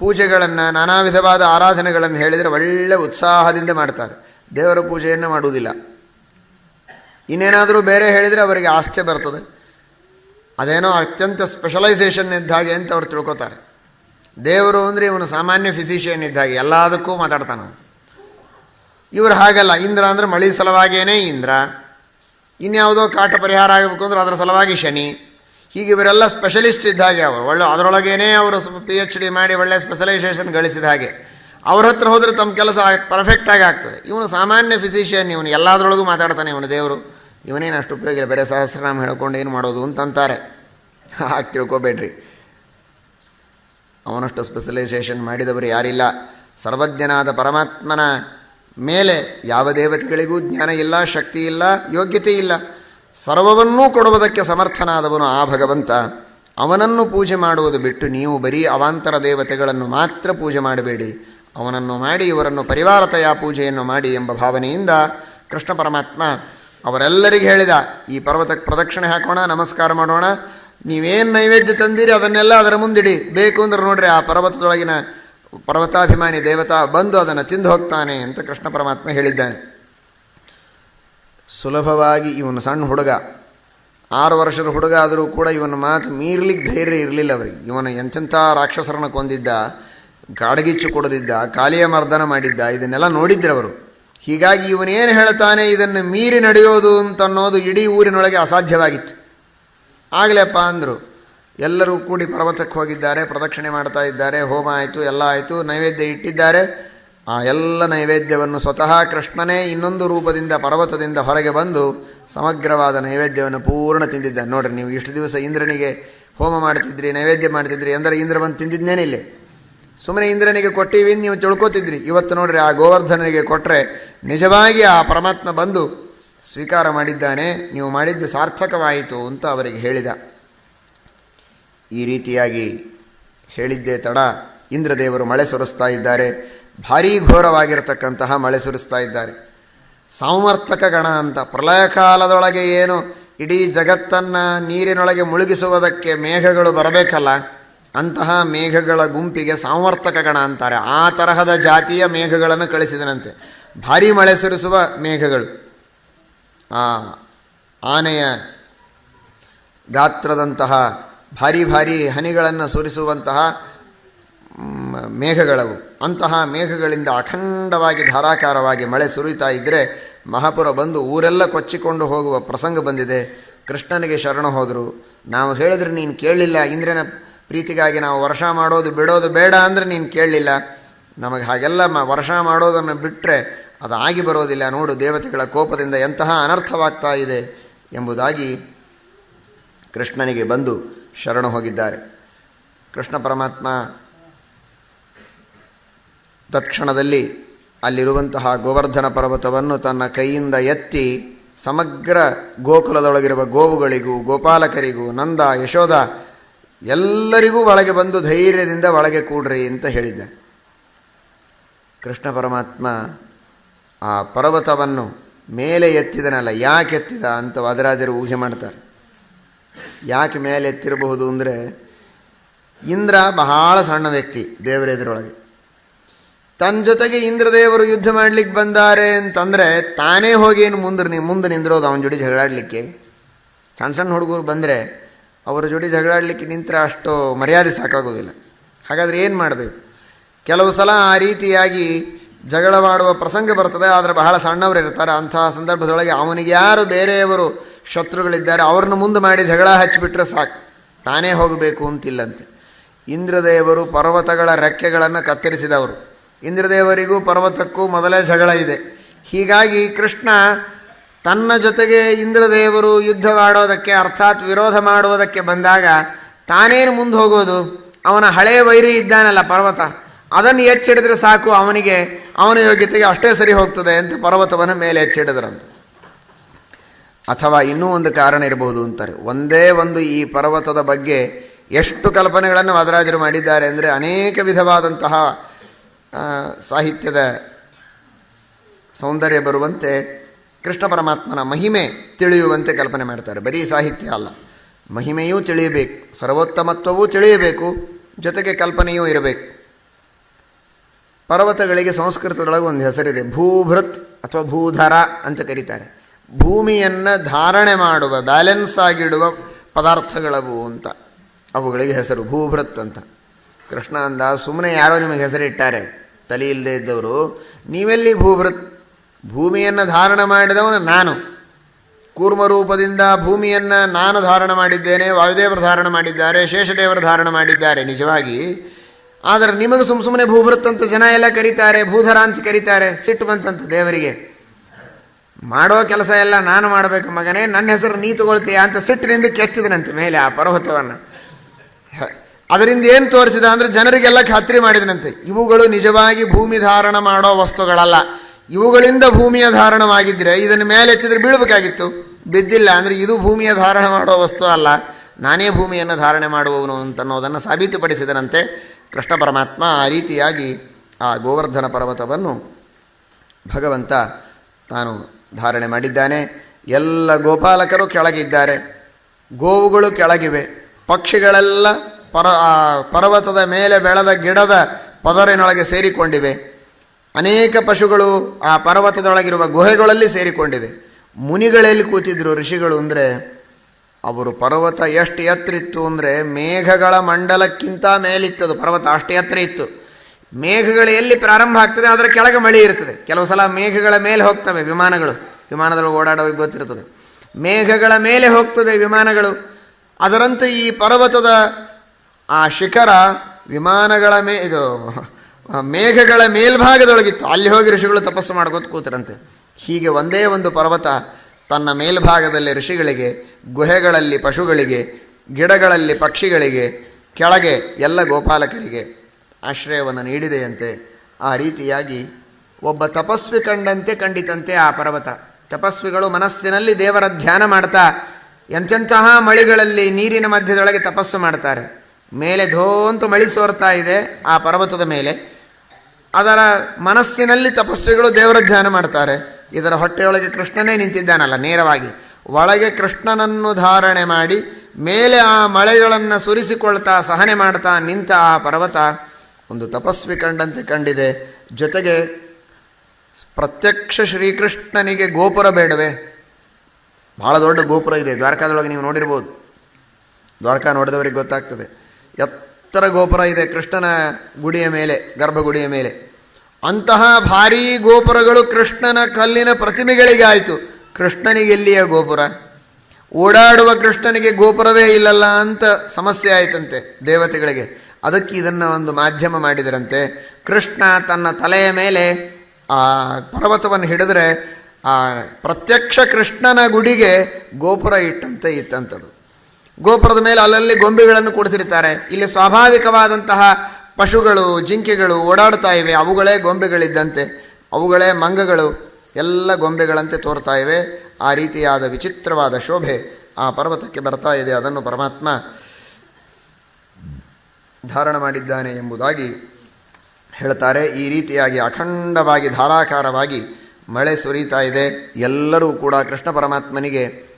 ಪೂಜೆಗಳನ್ನು, ನಾನಾ ವಿಧವಾದ ಆರಾಧನೆಗಳನ್ನು ಹೇಳಿದರೆ ಒಳ್ಳೆ ಉತ್ಸಾಹದಿಂದ ಮಾಡ್ತಾರೆ. ದೇವರ ಪೂಜೆಯನ್ನು ಮಾಡುವುದಿಲ್ಲ. ಇನ್ನೇನಾದರೂ ಬೇರೆ ಹೇಳಿದರೆ ಅವರಿಗೆ ಆಸ್ತಿ ಬರ್ತದೆ. ಅದೇನೋ ಅತ್ಯಂತ ಸ್ಪೆಷಲೈಸೇಷನ್ ಇದ್ದ ಹಾಗೆ ಅಂತ ಅವ್ರು ತಿಳ್ಕೊತಾರೆ. ದೇವರು ಅಂದರೆ ಇವನು ಸಾಮಾನ್ಯ ಫಿಸಿಷಿಯನ್ ಇದ್ದ ಹಾಗೆ, ಎಲ್ಲದಕ್ಕೂ ಮಾತಾಡ್ತಾನೆ. ಇವರು ಹಾಗಲ್ಲ, ಇಂದ್ರ ಅಂದರೆ ಮಳೆ ಸಲುವಾಗಿಯೇ ಇಂದ್ರ. ಇನ್ಯಾವುದೋ ಕಾಟ ಪರಿಹಾರ ಆಗಬೇಕು ಅಂದ್ರೆ ಅದರ ಸಲುವಾಗಿ ಶನಿ. ಹೀಗೆ ಇವರೆಲ್ಲ ಸ್ಪೆಷಲಿಸ್ಟ್ ಇದ್ದ ಹಾಗೆ ಅವರು. ಒಳ್ಳೆ ಅದರೊಳಗೇನೆ ಅವರು ಪಿ ಎಚ್ ಡಿ ಮಾಡಿ ಒಳ್ಳೆ ಸ್ಪೆಷಲೈಸೇಷನ್ ಗಳಿಸಿದ ಹಾಗೆ. ಅವ್ರ ಹತ್ರ ಹೋದರೆ ತಮ್ಮ ಕೆಲಸ ಪರ್ಫೆಕ್ಟಾಗಿ ಆಗ್ತದೆ. ಇವನು ಸಾಮಾನ್ಯ ಫಿಸಿಷಿಯನ್ ಇವನು ಎಲ್ಲದರೊಳಗೂ ಮಾತಾಡ್ತಾನೆ, ಇವನು ದೇವರು. ಇವನೇನು ಅಷ್ಟು ಉಪಯೋಗ ಇಲ್ಲ. ಬೇರೆ ಸಹಸ್ರನಾಮ ಹೇಳ್ಕೊಂಡು ಏನು ಮಾಡೋದು ಅಂತಂತಾರೆ ಹಾಗೆ <laughs> ತಿಳ್ಕೊಬೇಡ್ರಿ. ಅವನಷ್ಟು ಸ್ಪೆಷಲೈಸೇಷನ್ ಮಾಡಿದವರು ಯಾರಿಲ್ಲ. ಸರ್ವಜ್ಞನಾದ ಪರಮಾತ್ಮನ ಮೇಲೆ ಯಾವ ದೇವತೆಗಳಿಗೂ ಜ್ಞಾನ ಇಲ್ಲ, ಶಕ್ತಿ ಇಲ್ಲ, ಯೋಗ್ಯತೆ ಇಲ್ಲ. ಸರ್ವವನ್ನೂ ಕೊಡುವುದಕ್ಕೆ ಸಮರ್ಥನಾದವನು ಆ ಭಗವಂತ. ಅವನನ್ನು ಪೂಜೆ ಮಾಡುವುದು ಬಿಟ್ಟು ನೀವು ಬರೀ ಅವಾಂತರ ದೇವತೆಗಳನ್ನು ಮಾತ್ರ ಪೂಜೆ ಮಾಡಬೇಡಿ. ಅವನನ್ನು ಮಾಡಿ, ಇವರನ್ನು ಪರಿವಾರತೆಯ ಪೂಜೆಯನ್ನು ಮಾಡಿ ಎಂಬ ಭಾವನೆಯಿಂದ ಕೃಷ್ಣ ಪರಮಾತ್ಮ ಅವರೆಲ್ಲರಿಗೆ ಹೇಳಿದ, ಈ ಪರ್ವತಕ್ಕೆ ಪ್ರದಕ್ಷಿಣೆ ಹಾಕೋಣ, ನಮಸ್ಕಾರ ಮಾಡೋಣ. ನೀವೇನು ನೈವೇದ್ಯ ತಂದಿರಿ, ಅದನ್ನೆಲ್ಲ ಅದರ ಮುಂದಿಡಿ. ಬೇಕು ಅಂದ್ರೆ ನೋಡ್ರಿ, ಆ ಪರ್ವತದೊಳಗಿನ ಪರ್ವತಾಭಿಮಾನಿ ದೇವತಾ ಬಂದು ಅದನ್ನು ತಿಂದು ಹೋಗ್ತಾನೆ ಅಂತ ಕೃಷ್ಣ ಪರಮಾತ್ಮ ಹೇಳಿದ್ದಾನೆ. ಸುಲಭವಾಗಿ ಇವನು ಸಣ್ಣ ಹುಡುಗ. ಆರು ವರ್ಷದ ಹುಡುಗ ಆದರೂ ಕೂಡ ಇವನ ಮಾತು ಮೀರ್ಲಿಕ್ಕೆ ಧೈರ್ಯ ಇರಲಿಲ್ಲ ಅವರಿಗೆ. ಇವನ ಎಂಥೆಂಥ ರಾಕ್ಷಸರನ್ನ ಕೊಂದಿದ್ದ, ಗಾಡಗಿಚ್ಚು ಕೊಡದಿದ್ದ, ಕಾಲಿಯ ಮರ್ದನ ಮಾಡಿದ್ದ, ಇದನ್ನೆಲ್ಲ ನೋಡಿದ್ರು ಅವರು. ಹೀಗಾಗಿ ಇವನೇನು ಹೇಳ್ತಾನೆ ಇದನ್ನು ಮೀರಿ ನಡೆಯೋದು ಅಂತನ್ನೋದು ಇಡೀ ಊರಿನೊಳಗೆ ಅಸಾಧ್ಯವಾಗಿತ್ತು. ಆಗಲೇಪ್ಪ ಅಂದರು, ಎಲ್ಲರೂ ಕೂಡಿ ಪರ್ವತಕ್ಕೆ ಹೋಗಿದ್ದಾರೆ, ಪ್ರದಕ್ಷಿಣೆ ಮಾಡ್ತಾ ಇದ್ದಾರೆ, ಹೋಮ ಆಯಿತು, ಎಲ್ಲ ಆಯಿತು, ನೈವೇದ್ಯ ಇಟ್ಟಿದ್ದಾರೆ. ಆ ಎಲ್ಲ ನೈವೇದ್ಯವನ್ನು ಸ್ವತಃ ಕೃಷ್ಣನೇ ಇನ್ನೊಂದು ರೂಪದಿಂದ ಪರ್ವತದಿಂದ ಹೊರಗೆ ಬಂದು ಸಮಗ್ರವಾದ ನೈವೇದ್ಯವನ್ನು ಪೂರ್ಣ ತಿಂದಿದ್ದಾನೆ. ನೋಡ್ರಿ, ನೀವು ಇಷ್ಟು ದಿವಸ ಇಂದ್ರನಿಗೆ ಹೋಮ ಮಾಡ್ತಿದ್ರಿ ನೈವೇದ್ಯ ಮಾಡ್ತಿದ್ರಿ ಅಂದರೆ ಇಂದ್ರ ಬಂದು ತಿಂದಿದ್ದೇನಿಲ್ಲ ಸುಮ್ಮನೆ ಇಂದ್ರನಿಗೆ ಕೊಟ್ಟಿವಿ ನೀವು ತಿಳ್ಕೊತಿದ್ರಿ. ಇವತ್ತು ನೋಡ್ರಿ, ಆ ಗೋವರ್ಧನಿಗೆ ಕೊಟ್ಟರೆ ನಿಜವಾಗಿ ಆ ಪರಮಾತ್ಮ ಬಂದು ಸ್ವೀಕಾರ ಮಾಡಿದ್ದಾನೆ, ನೀವು ಮಾಡಿದ್ದು ಸಾರ್ಥಕವಾಯಿತು ಅಂತ ಅವರಿಗೆ ಹೇಳಿದ. ಈ ರೀತಿಯಾಗಿ ಹೇಳಿದ್ದೇ ತಡ ಇಂದ್ರದೇವರು ಮಳೆ ಸುರಿಸ್ತಾ ಇದ್ದಾರೆ. ಭಾರೀ ಘೋರವಾಗಿರತಕ್ಕಂತಹ ಮಳೆ ಸುರಿಸ್ತಾ ಇದ್ದಾರೆ. ಸಾಮರ್ಥಕ ಗಣ ಅಂತ, ಪ್ರಳಯ ಕಾಲದೊಳಗೆ ಏನು ಇಡೀ ಜಗತ್ತನ್ನು ನೀರಿನೊಳಗೆ ಮುಳುಗಿಸುವುದಕ್ಕೆ ಮೇಘಗಳು ಬರಬೇಕಲ್ಲ, ಅಂತಹ ಮೇಘಗಳ ಗುಂಪಿಗೆ ಸಾಮರ್ಥಕ ಗಣ ಅಂತಾರೆ. ಆ ತರಹದ ಜಾತಿಯ ಮೇಘಗಳನ್ನು ಕಳಿಸಿದನಂತೆ. ಭಾರಿ ಮಳೆ ಸುರಿಸುವ ಮೇಘಗಳು. ಆ ಆನೆಯ ಗಾತ್ರದಂತಹ ಭಾರಿ ಭಾರಿ ಹನಿಗಳನ್ನು ಸುರಿಸುವಂತಹ ಮೇಘಗಳವು. ಅಂತಹ ಮೇಘಗಳಿಂದ ಅಖಂಡವಾಗಿ, ಧಾರಾಕಾರವಾಗಿ ಮಳೆ ಸುರಿತಾ ಇದ್ದರೆ ಮಹಾಪುರ ಬಂದು ಊರೆಲ್ಲ ಕೊಚ್ಚಿಕೊಂಡು ಹೋಗುವ ಪ್ರಸಂಗ ಬಂದಿದೆ. ಕೃಷ್ಣನಿಗೆ ಶರಣ ಹೋದರು. ನಾವು ಹೇಳಿದ್ರೆ ನೀನು ಕೇಳಲಿಲ್ಲ ಇಂದ್ರನ ಪ್ರೀತಿಗಾಗಿ ನಾವು ವರ್ಷ ಮಾಡೋದು ಬಿಡೋದು ಬೇಡ ಅಂದರೆ ನೀನು ಕೇಳಲಿಲ್ಲ ನಮಗೆ ಹಾಗೆಲ್ಲ ಮ, ವರ್ಷ ಮಾಡೋದನ್ನು ಬಿಟ್ಟರೆ ಅದು ಆಗಿ ಬರೋದಿಲ್ಲ. ನೋಡು ದೇವತೆಗಳ ಕೋಪದಿಂದ ಎಂತಹ ಅನರ್ಥವಾಗ್ತಾ ಇದೆ ಎಂಬುದಾಗಿ ಕೃಷ್ಣನಿಗೆ ಬಂದು ಶರಣ ಹೋಗಿದ್ದಾರೆ. ಕೃಷ್ಣ ಪರಮಾತ್ಮ ತತ್ಕ್ಷಣದಲ್ಲಿ ಅಲ್ಲಿರುವಂತಹ ಗೋವರ್ಧನ ಪರ್ವತವನ್ನು ತನ್ನ ಕೈಯಿಂದ ಎತ್ತಿ ಸಮಗ್ರ ಗೋಕುಲದೊಳಗಿರುವ ಗೋವುಗಳಿಗೂ, ಗೋಪಾಲಕರಿಗೂ, ನಂದ, ಯಶೋಧ ಎಲ್ಲರಿಗೂ ಒಳಗೆ ಬಂದು ಧೈರ್ಯದಿಂದ ಒಳಗೆ ಕೂಡ್ರಿ ಅಂತ ಹೇಳಿದ್ದೆ. ಕೃಷ್ಣ ಪರಮಾತ್ಮ ಆ ಪರ್ವತವನ್ನು ಮೇಲೆ ಎತ್ತಿದನಲ್ಲ, ಯಾಕೆ ಎತ್ತಿದ ಅಂತ ವಾದರಾಜರು ಊಹೆ ಮಾಡ್ತಾರೆ. ಯಾಕೆ ಮೇಲೆ ಎತ್ತಿರಬಹುದು ಅಂದರೆ ಇಂದ್ರ ಬಹಳ ಸಣ್ಣ ವ್ಯಕ್ತಿ ದೇವರ ಎದುರೊಳಗೆ ತನ್ನ ಜೊತೆಗೆ ಇಂದ್ರದೇವರು ಯುದ್ಧ ಮಾಡಲಿಕ್ಕೆ ಬಂದಾರೆ ಅಂತಂದರೆ ತಾನೇ ಹೋಗಿ ಏನು ಮುಂದೆ ನೀ, ಮುಂದೆ ನಿಂದಿರೋದು ಅವನ ಜೋಡಿ ಜಗಳಾಡಲಿಕ್ಕೆ. ಸಣ್ಣ ಸಣ್ಣ ಹುಡುಗರು ಬಂದರೆ ಅವರ ಜೋಡಿ ಜಗಳಾಡಲಿಕ್ಕೆ ನಿಂತರೆ ಅಷ್ಟು ಮರ್ಯಾದೆ ಸಾಕಾಗೋದಿಲ್ಲ. ಹಾಗಾದರೆ ಏನು ಮಾಡಬೇಕು? ಕೆಲವು ಸಲ ಆ ರೀತಿಯಾಗಿ ಜಗಳವಾಡುವ ಪ್ರಸಂಗ ಬರ್ತದೆ, ಆದರೆ ಬಹಳ ಸಣ್ಣವರು ಇರ್ತಾರೆ. ಅಂತಹ ಸಂದರ್ಭದೊಳಗೆ ಅವನಿಗೆ ಯಾರು ಬೇರೆಯವರು ಶತ್ರುಗಳಿದ್ದಾರೆ, ಅವ್ರನ್ನ ಮುಂದೆ ಮಾಡಿ ಜಗಳ ಹಚ್ಚಿಬಿಟ್ರೆ ಸಾಕು. ತಾನೇ ಹೋಗಬೇಕು ಅಂತಿಲ್ಲಂತೆ. ಇಂದ್ರದೇವರು ಪರ್ವತಗಳ ರೆಕ್ಕೆಗಳನ್ನು ಕತ್ತರಿಸಿದವರು. ಇಂದ್ರದೇವರಿಗೂ ಪರ್ವತಕ್ಕೂ ಮೊದಲೇ ಜಗಳ ಇದೆ. ಹೀಗಾಗಿ ಕೃಷ್ಣ ತನ್ನ ಜೊತೆಗೆ ಇಂದ್ರದೇವರು ಯುದ್ಧವಾಡೋದಕ್ಕೆ ಅರ್ಥಾತ್ ವಿರೋಧ ಮಾಡುವುದಕ್ಕೆ ಬಂದಾಗ ತಾನೇನು ಮುಂದೆ ಹೋಗೋದು? ಅವನ ಹಳೆಯ ವೈರಿ ಇದ್ದಾನಲ್ಲ ಪರ್ವತ. ಅದನ್ನು ಎಚ್ಚಿಡಿದ್ರೆ ಸಾಕು, ಅವನಿಗೆ, ಅವನ ಯೋಗ್ಯತೆಗೆ ಅಷ್ಟೇ ಸರಿ ಹೋಗ್ತದೆ ಅಂತ ಪರ್ವತವನ್ನು ಮೇಲೆ ಎಚ್ಚಿಡಿದ್ರಂತೆ. ಅಥವಾ ಇನ್ನೂ ಒಂದು ಕಾರಣ ಇರಬಹುದು ಅಂತಾರೆ. ಒಂದೇ ಒಂದು ಈ ಪರ್ವತದ ಬಗ್ಗೆ ಎಷ್ಟು ಕಲ್ಪನೆಗಳನ್ನು ವಾದರಾಜರು ಮಾಡಿದ್ದಾರೆ ಅಂದರೆ ಅನೇಕ ವಿಧವಾದಂತಹ ಸಾಹಿತ್ಯದ ಸೌಂದರ್ಯ ಬರುವಂತೆ ಕೃಷ್ಣ ಪರಮಾತ್ಮನ ಮಹಿಮೆ ತಿಳಿಯುವಂತೆ ಕಲ್ಪನೆ ಮಾಡ್ತಾರೆ. ಬರೀ ಸಾಹಿತ್ಯ ಅಲ್ಲ. ಮಹಿಮೆಯೂ ತಿಳಿಯಬೇಕು, ಸರ್ವೋತ್ತಮತ್ವವೂ ತಿಳಿಯಬೇಕು, ಜೊತೆಗೆ ಕಲ್ಪನೆಯೂ ಇರಬೇಕು. ಪರ್ವತಗಳಿಗೆ ಸಂಸ್ಕೃತದೊಳಗೆ ಒಂದು ಹೆಸರಿದೆ, ಭೂಭೃತ್ ಅಥವಾ ಭೂಧರ ಅಂತ ಕರೀತಾರೆ. ಭೂಮಿಯನ್ನು ಧಾರಣೆ ಮಾಡುವ, ಬ್ಯಾಲೆನ್ಸ್ ಆಗಿಡುವ ಪದಾರ್ಥಗಳವು ಅಂತ. ಅವುಗಳಿಗೆ ಹೆಸರು ಭೂಭೃತ್ ಅಂತ. ಕೃಷ್ಣ ಅಂದ ಸುಮ್ಮನೆ ಯಾರೋ ನಿಮಗೆ ಹೆಸರಿಟ್ಟಾರೆ. ತಲೆ ಇಲ್ಲದೆ ಇದ್ದವರು, ನೀವೆಲ್ಲಿ ಭೂಭೃತ್, ಭೂಮಿಯನ್ನು ಧಾರಣ ಮಾಡಿದವನು ನಾನು. ಕೂರ್ಮ ರೂಪದಿಂದ ಭೂಮಿಯನ್ನು ನಾನು ಧಾರಣ ಮಾಡಿದ್ದೇನೆ, ವಾಯುದೇವರು ಧಾರಣ ಮಾಡಿದ್ದಾರೆ, ಶೇಷದೇವರು ಧಾರಣ ಮಾಡಿದ್ದಾರೆ, ನಿಜವಾಗಿ. ಆದರೆ ನಿಮಗೆ ಸುಮ್ಮ ಸುಮ್ಮನೆ ಭೂಭೃತ್ ಅಂತ ಜನ ಎಲ್ಲ ಕರೀತಾರೆ, ಭೂಧರ ಅಂತ ಕರೀತಾರೆ, ಸಿಟ್ಟು ಬಂತಂತ ದೇವರಿಗೆ. ಮಾಡೋ ಕೆಲಸ ಎಲ್ಲ ನಾನು ಮಾಡಬೇಕು ಮಗನೇ, ನನ್ನ ಹೆಸರು ನೀ ತಗೊಳ್ತೀಯ ಅಂತ ಸಿಟ್ಟಿನಿಂದ ಕೆಚ್ಚಿದನಂತೆ ಮೇಲೆ ಆ ಪರ್ವತವನ್ನು. ಅದರಿಂದ ಏನು ತೋರಿಸಿದ ಅಂದರೆ ಜನರಿಗೆಲ್ಲ ಖಾತ್ರಿ ಮಾಡಿದನಂತೆ. ಇವುಗಳು ನಿಜವಾಗಿ ಭೂಮಿ ಧಾರಣ ಮಾಡೋ ವಸ್ತುಗಳಲ್ಲ. ಇವುಗಳಿಂದ ಭೂಮಿಯ ಧಾರಣವಾಗಿದ್ದರೆ ಇದನ್ನು ಮೇಲೆ ಎತ್ತಿದ್ರೆ ಬೀಳಬೇಕಾಗಿತ್ತು. ಬಿದ್ದಿಲ್ಲ ಅಂದರೆ ಇದು ಭೂಮಿಯ ಧಾರಣ ಮಾಡೋ ವಸ್ತು ಅಲ್ಲ. ನಾನೇ ಭೂಮಿಯನ್ನು ಧಾರಣೆ ಮಾಡುವವನು ಅಂತನ್ನೋದನ್ನು ಸಾಬೀತುಪಡಿಸಿದನಂತೆ ಕೃಷ್ಣ ಪರಮಾತ್ಮ ಆ ರೀತಿಯಾಗಿ ಆ ಗೋವರ್ಧನ ಪರ್ವತವನ್ನು ಭಗವಂತ ತಾನು ಧಾರಣೆ ಮಾಡಿದ್ದಾನೆ. ಎಲ್ಲ ಗೋಪಾಲಕರು ಕೆಳಗಿದ್ದಾರೆ ಗೋವುಗಳು ಕೆಳಗಿವೆ. ಪಕ್ಷಿಗಳೆಲ್ಲ ಪರ ಪರ್ವತದ ಮೇಲೆ ಬೆಳೆದ ಗಿಡದ ಪದರಿನೊಳಗೆ ಸೇರಿಕೊಂಡಿವೆ. ಅನೇಕ ಪಶುಗಳು ಆ ಪರ್ವತದೊಳಗಿರುವ ಗುಹೆಗಳಲ್ಲಿ ಸೇರಿಕೊಂಡಿವೆ. ಮುನಿಗಳಲ್ಲಿ ಕೂತಿದ್ರು ಋಷಿಗಳು ಅಂದರೆ, ಅವರು ಪರ್ವತ ಎಷ್ಟು ಎತ್ತರಿತ್ತು ಅಂದರೆ, ಮೇಘಗಳ ಮಂಡಲಕ್ಕಿಂತ ಮೇಲಿತ್ತದು. ಪರ್ವತ ಅಷ್ಟು ಎತ್ತರ ಇತ್ತು. ಮೇಘಗಳು ಎಲ್ಲಿ ಪ್ರಾರಂಭ ಆಗ್ತದೆ, ಅದರ ಕೆಳಗೆ ಮಳೆ ಇರ್ತದೆ. ಕೆಲವು ಸಲ ಮೇಘಗಳ ಮೇಲೆ ಹೋಗ್ತವೆ ವಿಮಾನಗಳು. ವಿಮಾನದೊಳಗೆ ಓಡಾಡೋರಿಗೆ ಗೊತ್ತಿರ್ತದೆ. ಮೇಘಗಳ ಮೇಲೆ ಹೋಗ್ತದೆ ವಿಮಾನಗಳು. ಅದರಂತೆ ಈ ಪರ್ವತದ ಆ ಶಿಖರ ವಿಮಾನಗಳ ಮೇ, ಇದು ಮೇಘಗಳ ಮೇಲ್ಭಾಗದೊಳಗಿತ್ತು. ಅಲ್ಲಿ ಹೋಗಿ ಋಷಿಗಳು ತಪಸ್ಸು ಮಾಡ್ಕೋತ ಕೂತರಂತೆ. ಹೀಗೆ ಒಂದೇ ಒಂದು ಪರ್ವತ ತನ್ನ ಮೇಲ್ಭಾಗದಲ್ಲಿ ಋಷಿಗಳಿಗೆ, ಗುಹೆಗಳಲ್ಲಿ ಪಶುಗಳಿಗೆ, ಗಿಡಗಳಲ್ಲಿ ಪಕ್ಷಿಗಳಿಗೆ, ಕೆಳಗೆ ಎಲ್ಲ ಗೋಪಾಲಕರಿಗೆ ಆಶ್ರಯವನ್ನು ನೀಡಿದೆಯಂತೆ. ಆ ರೀತಿಯಾಗಿ ಒಬ್ಬ ತಪಸ್ವಿ ಕಂಡಂತೆ, ಕಂಡಿತಂತೆ ಆ ಪರ್ವತ. ತಪಸ್ವಿಗಳು ಮನಸ್ಸಿನಲ್ಲಿ ದೇವರ ಧ್ಯಾನ ಮಾಡ್ತಾ ಎಂತೆಂತಹ ಮಳಿಗಳಲ್ಲಿ ನೀರಿನ ಮಧ್ಯದೊಳಗೆ ತಪಸ್ಸು ಮಾಡ್ತಾರೆ. ಮೇಲೆ ಧೋಂತು ಮಳಿ ಸೋರ್ತಾ ಇದೆ ಆ ಪರ್ವತದ ಮೇಲೆ. ಅದರ ಮನಸ್ಸಿನಲ್ಲಿ ತಪಸ್ವಿಗಳು ದೇವರ ಧ್ಯಾನ ಮಾಡ್ತಾರೆ. ಇದರ ಹೊಟ್ಟೆಯೊಳಗೆ ಕೃಷ್ಣನೇ ನಿಂತಿದ್ದಾನಲ್ಲ ನೇರವಾಗಿ. ಒಳಗೆ ಕೃಷ್ಣನನ್ನು ಧಾರಣೆ ಮಾಡಿ, ಮೇಲೆ ಆ ಮಳೆಗಳನ್ನು ಸುರಿಸಿಕೊಳ್ತಾ ಸಹನೆ ಮಾಡ್ತಾ ನಿಂತ ಆ ಪರ್ವತ ಒಂದು ತಪಸ್ವಿ ಕಂಡಂತೆ ಕಂಡಿದೆ. ಜೊತೆಗೆ ಪ್ರತ್ಯಕ್ಷ ಶ್ರೀಕೃಷ್ಣನಿಗೆ ಗೋಪುರ ಬೇಡವೇ. ಬಹಳ ದೊಡ್ಡ ಗೋಪುರ ಇದೆ. ದ್ವಾರಕಾದೊಳಗೆ ನೀವು ನೋಡಿರ್ಬೋದು. ದ್ವಾರಕಾ ನೋಡಿದವರಿಗೆ ಗೊತ್ತಾಗ್ತದೆ. ಎತ್ತರ ಗೋಪುರ ಇದೆ ಕೃಷ್ಣನ ಗುಡಿಯ ಮೇಲೆ, ಗರ್ಭಗುಡಿಯ ಮೇಲೆ. ಅಂತಹ ಭಾರೀ ಗೋಪುರಗಳು ಕೃಷ್ಣನ ಕಲ್ಲಿನ ಪ್ರತಿಮೆಗಳಿಗೆ ಆಯಿತು. ಕೃಷ್ಣನಿಗೆ ಎಲ್ಲಿಯ ಗೋಪುರ? ಓಡಾಡುವ ಕೃಷ್ಣನಿಗೆ ಗೋಪುರವೇ ಇಲ್ಲಲ್ಲ ಅಂತ ಸಮಸ್ಯೆ ಆಯಿತಂತೆ ದೇವತೆಗಳಿಗೆ. ಅದಕ್ಕೆ ಇದನ್ನು ಒಂದು ಮಾಧ್ಯಮ ಮಾಡಿದರಂತೆ. ಕೃಷ್ಣ ತನ್ನ ತಲೆಯ ಮೇಲೆ ಆ ಪರ್ವತವನ್ನು ಹಿಡಿದ್ರೆ ಆ ಪ್ರತ್ಯಕ್ಷ ಕೃಷ್ಣನ ಗುಡಿಗೆ ಗೋಪುರ ಇಟ್ಟಂತೆ ಇತ್ತಂಥದ್ದು ಗೋಪುರದ ಮೇಲೆ ಅಲ್ಲಲ್ಲಿ ಗೊಂಬೆಗಳನ್ನು ಕೂಡಿಸಿರ್ತಾರೆ ಇಲ್ಲಿ ಸ್ವಾಭಾವಿಕವಾದಂತಹ ಪಶುಗಳು, ಜಿಂಕೆಗಳು ಓಡಾಡ್ತಾ ಇವೆ. ಅವುಗಳೇ ಗೊಂಬೆಗಳಿದ್ದಂತೆ. ಅವುಗಳೇ ಮಂಗಗಳು ಎಲ್ಲ ಗೊಂಬೆಗಳಂತೆ ತೋರ್ತಾ ಇವೆ. ಆ ರೀತಿಯಾದ ವಿಚಿತ್ರವಾದ ಶೋಭೆ ಆ ಪರ್ವತಕ್ಕೆ ಬರ್ತಾ ಇದೆ. ಅದನ್ನು ಪರಮಾತ್ಮ ಧಾರಣ ಮಾಡಿದ್ದಾನೆ ಎಂಬುದಾಗಿ ಹೇಳ್ತಾರೆ. ಈ ರೀತಿಯಾಗಿ ಅಖಂಡವಾಗಿ, ಧಾರಾಕಾರವಾಗಿ ಮಳೆ ಸುರಿತಾ ಇದೆ. ಎಲ್ಲರೂ ಕೂಡ ಕೃಷ್ಣ ಪರಮಾತ್ಮನಿಗೆ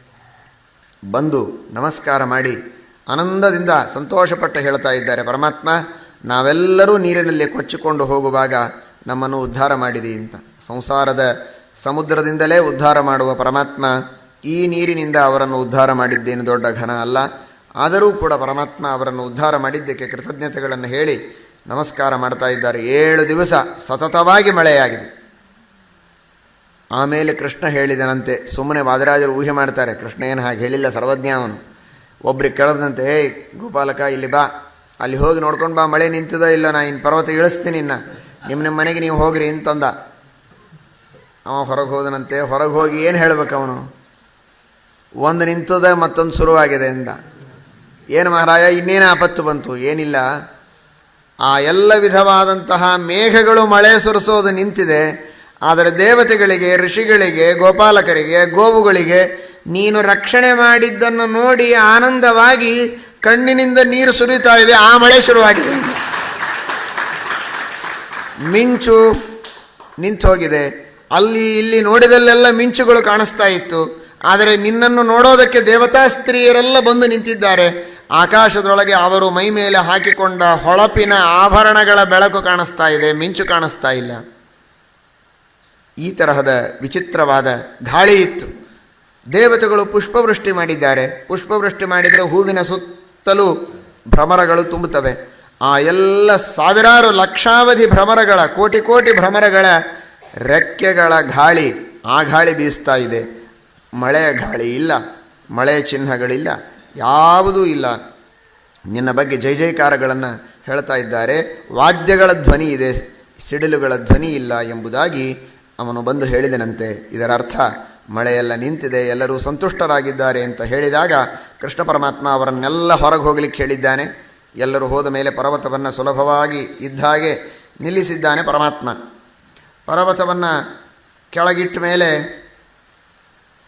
ಬಂದು ನಮಸ್ಕಾರ ಮಾಡಿ ಆನಂದದಿಂದ ಸಂತೋಷಪಟ್ಟು ಹೇಳ್ತಾ ಇದ್ದಾರೆ, ಪರಮಾತ್ಮ, ನಾವೆಲ್ಲರೂ ನೀರಿನಲ್ಲಿ ಕೊಚ್ಚಿಕೊಂಡು ಹೋಗುವಾಗ ನಮ್ಮನ್ನು ಉದ್ಧಾರ ಮಾಡಿದೆ ಅಂತ. ಸಂಸಾರದ ಸಮುದ್ರದಿಂದಲೇ ಉದ್ಧಾರ ಮಾಡುವ ಪರಮಾತ್ಮ ಈ ನೀರಿನಿಂದ ಅವರನ್ನು ಉದ್ಧಾರ ಮಾಡಿದ್ದೇನು ದೊಡ್ಡ ಘನ ಅಲ್ಲ. ಆದರೂ ಕೂಡ ಪರಮಾತ್ಮ ಅವರನ್ನು ಉದ್ಧಾರ ಮಾಡಿದ್ದಕ್ಕೆ ಕೃತಜ್ಞತೆಗಳನ್ನು ಹೇಳಿ ನಮಸ್ಕಾರ ಮಾಡ್ತಾ ಇದ್ದಾರೆ. ಏಳು ದಿವಸ ಸತತವಾಗಿ ಮಳೆಯಾಗಿದೆ. ಆಮೇಲೆ ಕೃಷ್ಣ ಹೇಳಿದನಂತೆ, ಸುಮ್ಮನೆ ವಾದರಾಜರು ಊಹೆ ಮಾಡ್ತಾರೆ, ಕೃಷ್ಣ ಏನು ಹಾಗೆ ಹೇಳಿಲ್ಲ ಸರ್ವಜ್ಞ ಅವನು. ಒಬ್ರಿಗೆ ಕೇಳದಂತೆ, ಏಯ್, ಗೋಪಾಲಕ, ಇಲ್ಲಿ ಬಾ. ಅಲ್ಲಿ ಹೋಗಿ ನೋಡ್ಕೊಂಡು ಬಾ, ಮಳೆ ನಿಂತದ ಇಲ್ಲ, ನಾ ಇನ್ನು ಪರ್ವತ ಇಳಿಸ್ತೀನಿ ಇನ್ನು ನಿಮ್ಮ ನಿಮ್ಮ ಮನೆಗೆ ನೀವು ಹೋಗ್ರಿ, ಅಂತಂದ. ಅವ ಹೊರಗೆ ಹೋದನಂತೆ, ಹೊರಗೆ ಹೋಗಿ ಏನು ಹೇಳ್ಬೇಕು ಅವನು? ಒಂದು ನಿಂತದ, ಮತ್ತೊಂದು ಶುರುವಾಗಿದೆ ಅಂದ ಏನು ಮಹಾರಾಯ, ಇನ್ನೇನು ಆಪತ್ತು ಬಂತು? ಏನಿಲ್ಲ. ಆ ಎಲ್ಲ ವಿಧವಾದಂತಹ ಮೇಘಗಳು ಮಳೆ ಸುರಿಸೋದು ನಿಂತಿದೆ. ಆದರೆ ದೇವತೆಗಳಿಗೆ, ಋಷಿಗಳಿಗೆ, ಗೋಪಾಲಕರಿಗೆ, ಗೋವುಗಳಿಗೆ ನೀನು ರಕ್ಷಣೆ ಮಾಡಿದ್ದನ್ನು ನೋಡಿ ಆನಂದವಾಗಿ ಕಣ್ಣಿನಿಂದ ನೀರು ಸುರಿತಾ ಇದೆ, ಆ ಮಳೆ ಶುರುವಾಗಿದೆ. ಮಿಂಚು ನಿಂತು ಹೋಗಿದೆ. ಅಲ್ಲಿ ಇಲ್ಲಿ ನೋಡಿದಲ್ಲೆಲ್ಲ ಮಿಂಚುಗಳು ಕಾಣಿಸ್ತಾ ಇತ್ತು. ಆದರೆ ನಿನ್ನನ್ನು ನೋಡೋದಕ್ಕೆ ದೇವತಾ ಸ್ತ್ರೀಯರೆಲ್ಲ ಬಂದು ನಿಂತಿದ್ದಾರೆ. ಆಕಾಶದೊಳಗೆ ಅವರು ಮೈ ಮೇಲೆ ಹಾಕಿಕೊಂಡ ಹೊಳಪಿನ ಆಭರಣಗಳ ಬೆಳಕು ಕಾಣಿಸ್ತಾ ಇದೆ, ಮಿಂಚು ಕಾಣಿಸ್ತಾ ಇಲ್ಲ. ಈ ತರಹದ ವಿಚಿತ್ರವಾದ ಗಾಳಿ ಇತ್ತು. ದೇವತೆಗಳು ಪುಷ್ಪವೃಷ್ಟಿ ಮಾಡಿದ್ದಾರೆ. ಪುಷ್ಪವೃಷ್ಟಿ ಮಾಡಿದರೆ ಹೂವಿನ ಸುತ್ತಲೂ ಭ್ರಮರಗಳು ತುಂಬುತ್ತವೆ. ಆ ಎಲ್ಲ ಸಾವಿರಾರು ಲಕ್ಷಾವಧಿ ಭ್ರಮರಗಳ, ಕೋಟಿ ಕೋಟಿ ಭ್ರಮರಗಳ ರೆಕ್ಕೆಗಳ ಗಾಳಿ, ಆ ಗಾಳಿ ಬೀಸ್ತಾ ಇದೆ. ಮಳೆಯ ಗಾಳಿ ಇಲ್ಲ ಮಳೆಯ ಚಿಹ್ನಗಳಿಲ್ಲ, ಯಾವುದೂ ಇಲ್ಲ. ನಿನ್ನ ಬಗ್ಗೆ ಜೈ ಜೈಕಾರಗಳನ್ನು ಹೇಳ್ತಾ ಇದ್ದಾರೆ. ವಾದ್ಯಗಳ ಧ್ವನಿ ಇದೆ, ಸಿಡಿಲುಗಳ ಧ್ವನಿ ಇಲ್ಲ ಎಂಬುದಾಗಿ ಅವನು ಬಂದು ಹೇಳಿದನಂತೆ ಇದರ ಅರ್ಥ ಮಳೆಯೆಲ್ಲ ನಿಂತಿದೆ, ಎಲ್ಲರೂ ಸಂತುಷ್ಟರಾಗಿದ್ದಾರೆ ಅಂತ ಹೇಳಿದಾಗ ಕೃಷ್ಣ ಪರಮಾತ್ಮ ಅವರನ್ನೆಲ್ಲ ಹೊರಗೆ ಹೋಗಲಿಕ್ಕೆ ಹೇಳಿದ್ದಾನೆ. ಎಲ್ಲರೂ ಹೋದ ಮೇಲೆ ಪರ್ವತವನ್ನು ಸುಲಭವಾಗಿ ಇದ್ದ ಹಾಗೆ ನಿಲ್ಲಿಸಿದ್ದಾನೆ ಪರಮಾತ್ಮ. ಪರ್ವತವನ್ನು ಕೆಳಗಿಟ್ಟ ಮೇಲೆ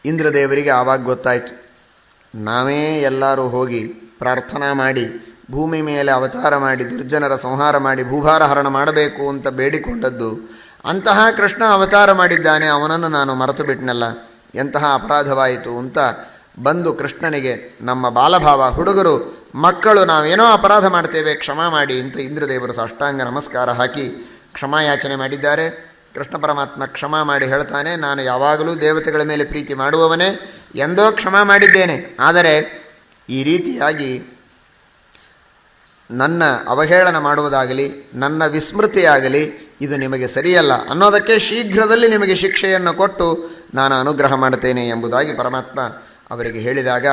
ಇಂದ್ರದೇವರಿಗೆ ಆವಾಗ ಗೊತ್ತಾಯಿತು. ನಾವೇ ಎಲ್ಲರೂ ಹೋಗಿ ಪ್ರಾರ್ಥನಾ ಮಾಡಿ, ಭೂಮಿ ಮೇಲೆ ಅವತಾರ ಮಾಡಿ, ದುರ್ಜನರ ಸಂಹಾರ ಮಾಡಿ ಭೂಭಾರ ಹರಣ ಮಾಡಬೇಕು ಅಂತ ಬೇಡಿಕೊಂಡದ್ದು ಅಂತಹ ಕೃಷ್ಣ ಅವತಾರ ಮಾಡಿದ್ದಾನೆ, ಅವನನ್ನು ನಾನು ಮರೆತು ಬಿಟ್ಟನಲ್ಲ ಎಂತಹ ಅಪರಾಧವಾಯಿತು ಅಂತ ಬಂದು ಕೃಷ್ಣನಿಗೆ, ನಮ್ಮ ಬಾಲಭಾವ ಹುಡುಗರು, ಮಕ್ಕಳು, ನಾವೇನೋ ಅಪರಾಧ ಮಾಡ್ತೇವೆ, ಕ್ಷಮಾ ಮಾಡಿ ಅಂತ ಇಂದ್ರದೇವರು ಸಾಷ್ಟಾಂಗ ನಮಸ್ಕಾರ ಹಾಕಿ ಕ್ಷಮಾಯಾಚನೆ ಮಾಡಿದ್ದಾರೆ. ಕೃಷ್ಣ ಪರಮಾತ್ಮ ಕ್ಷಮಾ ಮಾಡಿ ಹೇಳ್ತಾನೆ, ನಾನು ಯಾವಾಗಲೂ ದೇವತೆಗಳ ಮೇಲೆ ಪ್ರೀತಿ ಮಾಡುವವನೇ ಎಂದೋ ಕ್ಷಮಾ ಮಾಡಿದ್ದೇನೆ. ಆದರೆ ಈ ರೀತಿಯಾಗಿ ನನ್ನ ಅವಹೇಳನ ಮಾಡುವುದಾಗಲಿ, ನನ್ನ ವಿಸ್ಮೃತಿಯಾಗಲಿ ಇದು ನಿಮಗೆ ಸರಿಯಲ್ಲ. ಅನ್ನೋದಕ್ಕೆ ಶೀಘ್ರದಲ್ಲಿ ನಿಮಗೆ ಶಿಕ್ಷೆಯನ್ನು ಕೊಟ್ಟು ನಾನು ಅನುಗ್ರಹ ಮಾಡ್ತೇನೆ ಎಂಬುದಾಗಿ ಪರಮಾತ್ಮ ಅವರಿಗೆ ಹೇಳಿದಾಗ,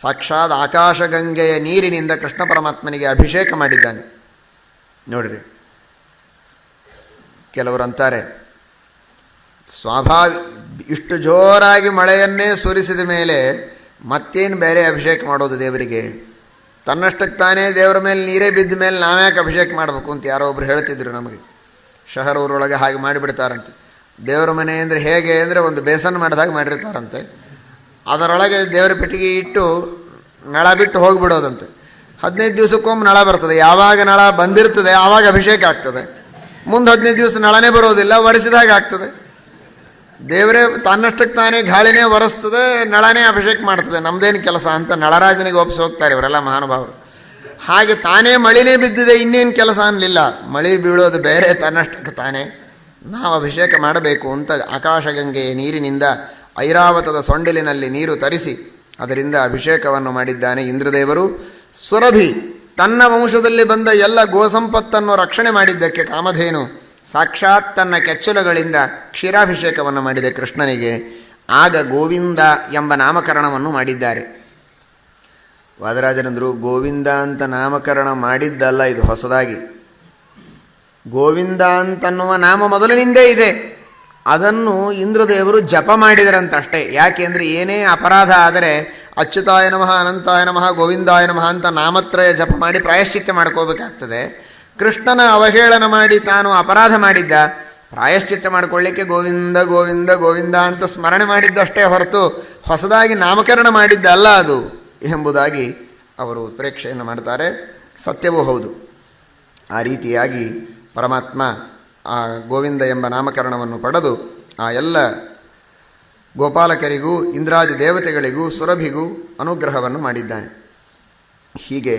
ಸಾಕ್ಷಾತ್ ಆಕಾಶಗಂಗೆಯ ನೀರಿನಿಂದ ಕೃಷ್ಣ ಪರಮಾತ್ಮನಿಗೆ ಅಭಿಷೇಕ ಮಾಡಿದ್ದಾನೆ. ನೋಡಿರಿ. ಕೆಲವರು ಅಂತಾರೆ, ಸ್ವಾಭಾವಿ, ಇಷ್ಟು ಜೋರಾಗಿ ಮಳೆಯನ್ನೇ ಸುರಿಸಿದ ಮೇಲೆ ಮತ್ತೇನು ಬೇರೆ ಅಭಿಷೇಕ ಮಾಡೋದು ದೇವರಿಗೆ? ತನ್ನಷ್ಟಕ್ಕೆ ತಾನೇ ದೇವರ ಮೇಲೆ ನೀರೇ ಬಿದ್ದ ಮೇಲೆ ನಾವ್ಯಾಕೆ ಅಭಿಷೇಕ ಮಾಡಬೇಕು ಅಂತ ಯಾರೋ ಒಬ್ರು ಹೇಳ್ತಿದ್ರು ನಮಗೆ. ಶಹರ ಊರೊಳಗೆ ಹಾಗೆ ಮಾಡಿಬಿಡ್ತಾರಂತೆ. ದೇವರ ಮನೆ ಅಂದರೆ ಹೇಗೆ ಅಂದರೆ ಒಂದು ಬೇಸನ್ ಮಾಡಿದಾಗ ಮಾಡಿರ್ತಾರಂತೆ. ಅದರೊಳಗೆ ದೇವರ ಪೆಟ್ಟಿಗೆ ಇಟ್ಟು ನಳ ಬಿಟ್ಟು ಹೋಗಿಬಿಡೋದಂತೆ. ಹದಿನೈದು ದಿವಸಕ್ಕೊಮ್ಮೆ ನಳ ಬರ್ತದೆ. ಯಾವಾಗ ನಳ ಬಂದಿರ್ತದೆ, ಆವಾಗ ಅಭಿಷೇಕ ಆಗ್ತದೆ. ಮುಂದೆ ಹದಿನೈದು ದಿವಸ ನಳನೇ ಬರೋದಿಲ್ಲ, ಒರೆಸಿದಾಗ ಆಗ್ತದೆ. ದೇವರೇ ತನ್ನಷ್ಟಕ್ಕೆ ತಾನೇ ಗಾಳಿನೇ ಒರೆಸ್ತದೆ, ನಳನೇ ಅಭಿಷೇಕ ಮಾಡ್ತದೆ. ನಮ್ಮದೇನು ಕೆಲಸ ಅಂತ ನಳರಾಜನಿಗೆ ಒಪ್ಪಿಸಿ ಹೋಗ್ತಾರೆ ಇವರೆಲ್ಲ ಮಹಾನುಭಾವರು. ಹಾಗೆ ತಾನೇ ಮಳಿನೇ ಬಿದ್ದಿದೆ, ಇನ್ನೇನು ಕೆಲಸ ಅನ್ನಲಿಲ್ಲ ಮಳಿ ಬೀಳೋದು ಬೇರೆ ತನ್ನಷ್ಟಕ್ಕೆ ತಾನೇ. ನಾವು ಅಭಿಷೇಕ ಮಾಡಬೇಕು ಅಂತ ಆಕಾಶಗಂಗೆಯ ನೀರಿನಿಂದ ಐರಾವತದ ಸೊಂಡಿಲಿನಲ್ಲಿ ನೀರು ತರಿಸಿ, ಅದರಿಂದ ಅಭಿಷೇಕವನ್ನು ಮಾಡಿದ್ದಾನೆ ಇಂದ್ರದೇವರು. ಸುರಭಿ, ತನ್ನ ವಂಶದಲ್ಲಿ ಬಂದ ಎಲ್ಲ ಗೋಸಂಪತ್ತನ್ನು ರಕ್ಷಣೆ ಮಾಡಿದ್ದಕ್ಕೆ ಕಾಮಧೇನು. ಸಾಕ್ಷಾತ್ ತನ್ನ ಕೆಚ್ಚಲುಗಳಿಂದ ಕ್ಷೀರಾಭಿಷೇಕವನ್ನು ಮಾಡಿದೆ ಕೃಷ್ಣನಿಗೆ. ಆಗ ಗೋವಿಂದ ಎಂಬ ನಾಮಕರಣವನ್ನು ಮಾಡಿದ್ದಾರೆ. ವಾದರಾಜರಂದರು ಗೋವಿಂದ ಅಂತ ನಾಮಕರಣ ಮಾಡಿದ್ದಲ್ಲ, ಇದು ಹೊಸದಾಗಿ. ಗೋವಿಂದ ಅಂತನ್ನುವ ನಾಮ ಮೊದಲಿನಿಂದೇ ಇದೆ. ಅದನ್ನು ಇಂದ್ರದೇವರು ಜಪ ಮಾಡಿದರಂತಷ್ಟೇ. ಯಾಕೆಂದರೆ ಏನೇ ಅಪರಾಧ ಆದರೆ, ಅಚ್ಯುತಾಯ ನಮಃ, ಅನಂತಾಯ ನಮಃ, ಗೋವಿಂದಾಯ ನಮಃ ಅಂತ ನಾಮತ್ರಯ ಜಪ ಮಾಡಿ ಪ್ರಾಯಶ್ಚಿತ್ಯ ಮಾಡ್ಕೋಬೇಕಾಗ್ತದೆ. ಕೃಷ್ಣನ ಅವಹೇಳನ ಮಾಡಿ ತಾನು ಅಪರಾಧ ಮಾಡಿದ್ದ. ಪ್ರಾಯಶ್ಚಿತ್ಯ ಮಾಡಿಕೊಳ್ಳಿಕ್ಕೆ ಗೋವಿಂದ ಗೋವಿಂದ ಗೋವಿಂದ ಅಂತ ಸ್ಮರಣೆ ಮಾಡಿದ್ದಷ್ಟೇ ಹೊರತು ಹೊಸದಾಗಿ ನಾಮಕರಣ ಮಾಡಿದ್ದಲ್ಲ ಅದು. ಎಂಬುದಾಗಿ ಅವರು ಪ್ರೇಕ್ಷೆಯನ್ನು ಮಾಡ್ತಾರೆ. ಸತ್ಯವೂ ಹೌದು. ಆ ರೀತಿಯಾಗಿ ಪರಮಾತ್ಮ ಆ ಗೋವಿಂದ ಎಂಬ ನಾಮಕರಣವನ್ನು ಪಡೆದು ಆ ಎಲ್ಲ ಗೋಪಾಲಕರಿಗೂ, ಇಂದ್ರಾದಿ ದೇವತೆಗಳಿಗೂ, ಸುರಭಿಗೂ ಅನುಗ್ರಹವನ್ನು ಮಾಡಿದ್ದಾನೆ. ಹೀಗೆ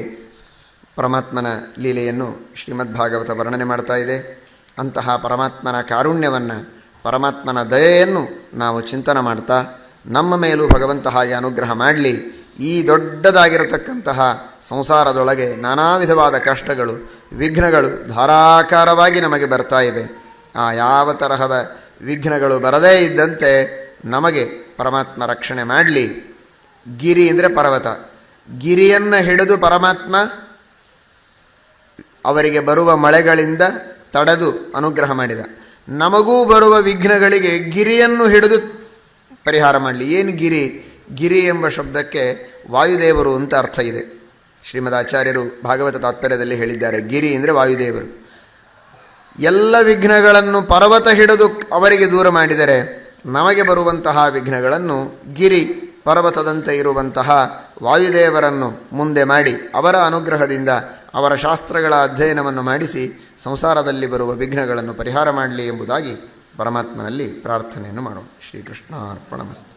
ಪರಮಾತ್ಮನ ಲೀಲೆಯನ್ನು ಶ್ರೀಮದ್ಭಾಗವತ ವರ್ಣನೆ ಮಾಡ್ತಾ ಇದೆ. ಅಂತಹ ಪರಮಾತ್ಮನ ಕಾರುಣ್ಯವನ್ನು, ಪರಮಾತ್ಮನ ದಯೆಯನ್ನು ನಾವು ಚಿಂತನೆ ಮಾಡ್ತಾ, ನಮ್ಮ ಮೇಲೂ ಭಗವಂತ ಹಾಗೆ ಅನುಗ್ರಹ ಮಾಡಲಿ ಈ ದೊಡ್ಡದಾಗಿರತಕ್ಕಂತಹ ಸಂಸಾರದೊಳಗೆ ನಾನಾ ವಿಧವಾದ ಕಷ್ಟಗಳು, ವಿಘ್ನಗಳು ಧಾರಾಕಾರವಾಗಿ ನಮಗೆ ಬರ್ತಾ ಇವೆ. ಆ ಯಾವ ತರಹದ ವಿಘ್ನಗಳು ಬರದೇ ಇದ್ದಂತೆ ನಮಗೆ ಪರಮಾತ್ಮ ರಕ್ಷಣೆ ಮಾಡಲಿ. ಗಿರಿ ಅಂದರೆ ಪರ್ವತ. ಗಿರಿಯನ್ನು ಹಿಡಿದು ಪರಮಾತ್ಮ ಅವರಿಗೆ ಬರುವ ಮಳೆಗಳಿಂದ ತಡೆದು ಅನುಗ್ರಹ ಮಾಡಿದ. ನಮಗೂ ಬರುವ ವಿಘ್ನಗಳಿಗೆ ಗಿರಿಯನ್ನು ಹಿಡಿದು ಪರಿಹಾರ ಮಾಡಲಿ. ಏನು ಗಿರಿ? ಗಿರಿ ಎಂಬ ಶಬ್ದಕ್ಕೆ ವಾಯುದೇವರು ಅಂತ ಅರ್ಥ ಇದೆ. ಶ್ರೀಮದ್ ಆಚಾರ್ಯರು ಭಾಗವತ ತಾತ್ಪರ್ಯದಲ್ಲಿ ಹೇಳಿದ್ದಾರೆ, ಗಿರಿ ಅಂದರೆ ವಾಯುದೇವರು. ಎಲ್ಲ ವಿಘ್ನಗಳನ್ನು ಪರ್ವತ ಹಿಡಿದು ಅವರಿಗೆ ದೂರ ಮಾಡಿದರೆ ನಮಗೆ ಬರುವಂತಹ ವಿಘ್ನಗಳನ್ನು ಗಿರಿ ಪರ್ವತದಂತೆ ಇರುವಂತಹ ವಾಯುದೇವರನ್ನು ಮುಂದೆ ಮಾಡಿ ಅವರ ಅನುಗ್ರಹದಿಂದ ಅವರ ಶಾಸ್ತ್ರಗಳ ಅಧ್ಯಯನವನ್ನು ಮಾಡಿಸಿ ಸಂಸಾರದಲ್ಲಿ ಬರುವ ವಿಘ್ನಗಳನ್ನು ಪರಿಹಾರ ಮಾಡಲಿ ಎಂಬುದಾಗಿ ಪರಮಾತ್ಮನಲ್ಲಿ ಪ್ರಾರ್ಥನೆಯನ್ನು ಮಾಡೋಣ. ಶ್ರೀಕೃಷ್ಣ ಅರ್ಪಣಮಸ್ತು